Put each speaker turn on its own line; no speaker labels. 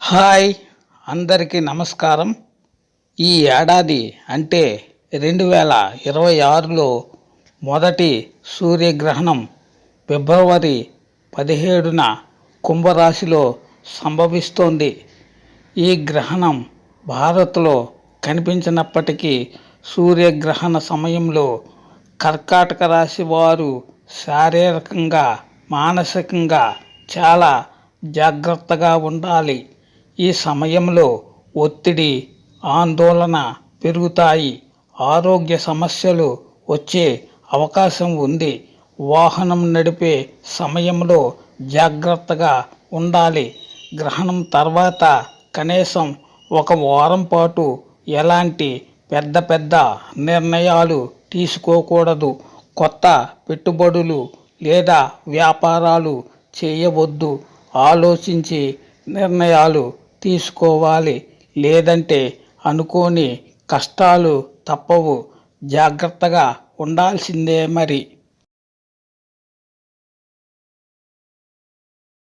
Hi అందరికీ నమస్కారం. ఈ ఏడాది అంటే రెండు వేల ఇరవై ఆరులో మొదటి సూర్యగ్రహణం ఫిబ్రవరి పదిహేడున కుంభరాశిలో సంభవిస్తోంది. ఈ గ్రహణం భారత్లో కనిపించినప్పటికీ సూర్యగ్రహణ సమయంలో కర్కాటక రాశి వారు శారీరకంగా మానసికంగా చాలా జాగ్రత్తగా ఉండాలి. ఈ సమయంలో ఒత్తిడి ఆందోళన పెరుగుతాయి. ఆరోగ్య సమస్యలు వచ్చే అవకాశం ఉంది. వాహనం నడిపే సమయంలో జాగ్రత్తగా ఉండాలి. గ్రహణం తర్వాత కనీసం ఒక వారం పాటు ఎలాంటి పెద్ద పెద్ద నిర్ణయాలు తీసుకోకూడదు. కొత్త పెట్టుబడులు లేదా వ్యాపారాలు చేయవద్దు. ఆలోచించి నిర్ణయాలు తీసుకోవాలి. లేదంటే అనుకోని కష్టాలు తప్పవు. జాగ్రత్తగా ఉండాల్సిందే మరి.